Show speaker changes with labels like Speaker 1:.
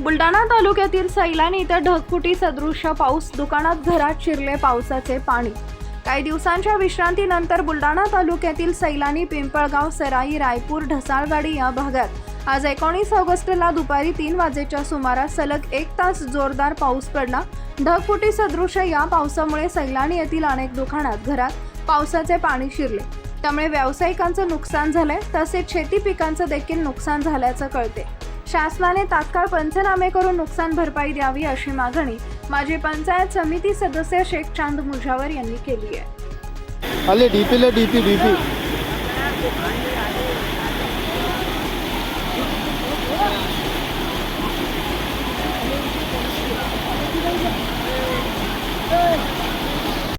Speaker 1: तालुक्यातील सैलानी इथं ढगफुटी सदृश पाऊस. दुकानात घरात शिरले पावसाचे पाणी. काही दिवसांच्या विश्रांतीनंतर बुलढाणा तालुक्यातील सैलानी पिंपळगाव सराई रायपूर ढसाळवाडी या भागात आज एकोणीस ऑगस्टला दुपारी तीन वाजेच्या सुमारास सलग एक तास जोरदार पाऊस पडला. ढगफुटी सदृश या पावसामुळे सैलानी येथील अनेक दुकानात घरात पावसाचे पाणी शिरले. त्यामुळे व्यावसायिकांचं नुकसान झालंय तसेच शेती पिकांचं देखील नुकसान झाल्याचं कळते शासनाने तात्काळ पंचनामे करून नुकसान भरपाई द्यावी अशी मागणी माजी पंचायत समिती सदस्य शेख चांद मुजावर यांनी केली आहे.